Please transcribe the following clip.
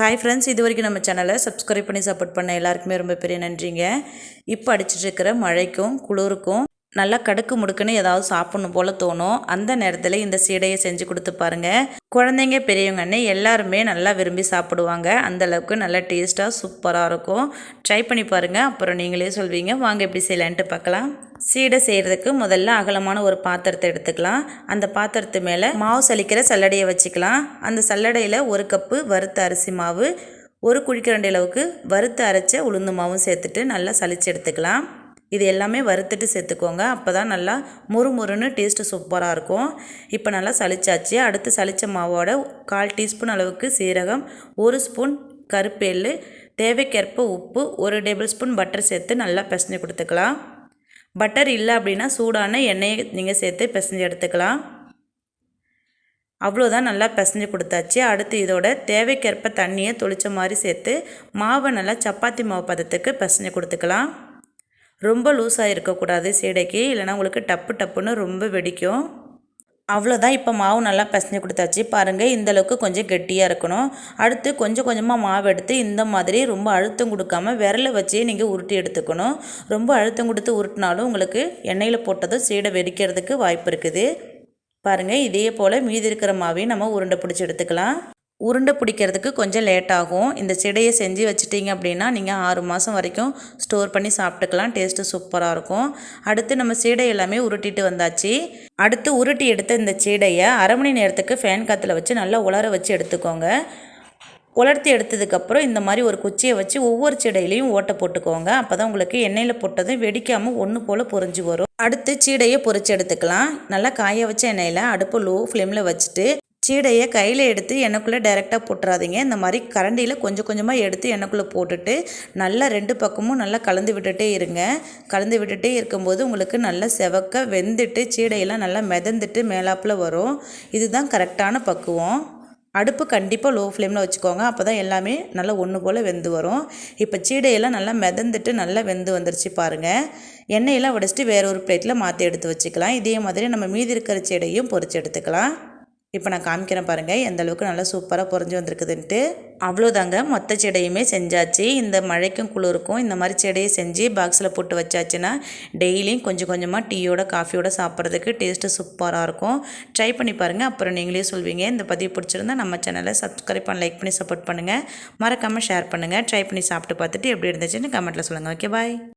Hi friends இது வரைக்கும் நம்ம சேனலை சப்ஸ்கிரைப் பண்ணி சப்போர்ட் பண்ண எல்லாருக்குமே ரொம்ப பெரிய நன்றிங்க. இப்போ அடிச்சிட்ருக்கிற மழைக்கும் குளிருக்கும் நல்லா கடுக்கு முடுக்குன்னு ஏதாவது சாப்பிடணும் போல் தோணும். அந்த நேரத்தில் இந்த சீடையை செஞ்சு கொடுத்து பாருங்கள் குழந்தைங்க பெரியவங்கன்னு எல்லாருமே நல்லா விரும்பி சாப்பிடுவாங்க. அந்தளவுக்கு நல்லா டேஸ்ட்டாக சூப்பராக இருக்கும். ட்ரை பண்ணி பாருங்கள் அப்புறம் நீங்களே சொல்வீங்க. வாங்க எப்படி செய்யலான்ட்டு பார்க்கலாம் சீடை செய்கிறதுக்கு முதல்ல அகலமான ஒரு பாத்திரத்தை எடுத்துக்கலாம். அந்த பாத்திரத்து மேலே மாவு சலிக்கிற சல்லடையை வச்சுக்கலாம். அந்த சல்லடையில் ஒரு கப்பு வறுத்த அரிசி மாவு ஒரு குழிக்கரண்டி அளவுக்கு வறுத்து அரைச்ச உளுந்து மாவும் சேர்த்துட்டு நல்லா சளிச்சு எடுத்துக்கலாம். இது எல்லாமே வறுத்துட்டு சேர்த்துக்கோங்க. அப்போ தான் நல்லா முறுமுறுன்னு டேஸ்ட்டு சூப்பராக இருக்கும். இப்போ நல்லா சலிச்சாச்சு அடுத்து சளிச்ச மாவோட கால் டீஸ்பூன் அளவுக்கு சீரகம் ஒரு ஸ்பூன் கருப்பேல் தேவைக்கேற்ப உப்பு ஒரு டேபிள் ஸ்பூன் பட்டர் சேர்த்து நல்லா பிசைஞ்சு கொடுத்துக்கலாம். பட்டர் இல்லை அப்படின்னா சூடான எண்ணெயை நீங்கள் சேர்த்து பிசைஞ்சு எடுத்துக்கலாம். அவ்வளோதான் நல்லா பிசைஞ்சு கொடுத்தாச்சு. அடுத்து இதோட தேவைக்கேற்ப தண்ணியை தொளிச்ச மாதிரி சேர்த்து மாவை நல்லா சப்பாத்தி மாவு பதத்துக்கு பிசைஞ்சு கொடுத்துக்கலாம். ரொம்ப லூஸாக இருக்கக்கூடாது சீடைக்கு இல்லைனா உங்களுக்கு டப்பு டப்புன்னு ரொம்ப வெடிக்கும். அவ்வளோதான் இப்போ மாவு நல்லா பிசைஞ்சு கொடுத்தாச்சு. பாருங்கள் இந்தளவுக்கு கொஞ்சம் கெட்டியாக இருக்கணும். அடுத்து கொஞ்சம் கொஞ்சமாக மாவு எடுத்து இந்த மாதிரி ரொம்ப அழுத்தம் கொடுக்காம விரலை வச்சே நீங்கள் உருட்டி எடுத்துக்கணும். ரொம்ப அழுத்தம் கொடுத்து உருட்டினாலும் உங்களுக்கு எண்ணெயில் போட்டதும் சீடை வெடிக்கிறதுக்கு வாய்ப்பு இருக்குது. பாருங்கள் இதே போல் மீதி இருக்கிற மாவையும் நம்ம உருண்டை பிடிச்சி எடுத்துக்கலாம். உருண்டை பிடிக்கிறதுக்கு கொஞ்சம் லேட் ஆகும். இந்த சிடையை செஞ்சு வச்சுட்டிங்க அப்படின்னா நீங்கள் ஆறு மாதம் வரைக்கும் ஸ்டோர் பண்ணி சாப்பிட்டுக்கலாம். டேஸ்ட்டு சூப்பராக இருக்கும். அடுத்து நம்ம சீடை எல்லாமே உருட்டிட்டு வந்தாச்சு. அடுத்து உருட்டி எடுத்த இந்த சீடையை அரை மணி நேரத்துக்கு ஃபேன் காற்றுல வச்சு நல்லா உலர வச்சு எடுத்துக்கோங்க. உலர்த்தி எடுத்ததுக்கப்புறம் இந்த மாதிரி ஒரு குச்சியை வச்சு ஒவ்வொரு சீடையிலையும் ஓட்டை போட்டுக்கோங்க. அப்போ தான் உங்களுக்கு எண்ணெயில் போட்டதும் வெடிக்காமல் ஒன்று போல் பொறிஞ்சு வரும். அடுத்து சீடையை பொறிச்சு எடுத்துக்கலாம். நல்லா காய வச்ச எண்ணெயில் அடுப்பு லோ ஃப்ளேமில் வச்சுட்டு சீடையை கையில் எடுத்து எண்ணெய்க்குள்ளே டைரெக்டாக போட்டுறாதீங்க. இந்த மாதிரி கரண்டியில் கொஞ்சம் கொஞ்சமாக எடுத்து எண்ணெய்க்குள்ளே போட்டுட்டு நல்லா ரெண்டு பக்கமும் நல்லா கலந்து விட்டுட்டே இருங்க. கலந்து விட்டுட்டே இருக்கும்போது உங்களுக்கு நல்லா செவக்க வெந்துட்டு சீடையெல்லாம் நல்லா மிதந்துட்டு மேலாப்பில் வரும். இதுதான் கரெக்டான பக்குவம். அடுப்பு கண்டிப்பாக லோ ஃப்ளேமில் வச்சுக்கோங்க. அப்போ தான் எல்லாமே நல்லா ஒன்று போல் வெந்து வரும். இப்போ சீடையெல்லாம் நல்லா மிதந்துட்டு நல்லா வெந்து வந்துருச்சு பாருங்கள் எண்ணெயெல்லாம் வடிச்சிட்டு வேற ஒரு பிளேட்டில் மாற்றி எடுத்து வச்சுக்கலாம். இதே மாதிரி நம்ம மீதி இருக்கிற சீடையும் பொறிச்சு எடுத்துக்கலாம். இப்போ நான் காமிக்கிறேன் பாருங்கள் எந்த அளவுக்கு நல்லா சூப்பராக பொறிஞ்சு வந்திருக்குதுன்ட்டு. அவ்வளோதாங்க மொத்த செடியுமே செஞ்சாச்சு. இந்த மழைக்கும் குளிருக்கும் இந்த மாதிரி செடியை செஞ்சு பாக்ஸில் போட்டு வச்சாச்சுன்னா டெய்லியும் கொஞ்சம் கொஞ்சமாக டீயோட காஃபியோட சாப்பிட்றதுக்கு டேஸ்ட்டு சூப்பராக இருக்கும். ட்ரை பண்ணி பாருங்கள் அப்புறம் நீங்களே சொல்வீங்க. இந்த பதிவு பிடிச்சிருந்தா நம்ம சேனலை சப்ஸ்கிரைப் பண்ணி லைக் பண்ணி சப்போர்ட் பண்ணுங்கள் மறக்காமல் ஷேர் பண்ணுங்கள் ட்ரை பண்ணி சாப்பிட்டு பார்த்துட்டு எப்படி இருந்துச்சுன்னு கமெண்ட்டில் சொல்லுங்கள் ஓகே பாய்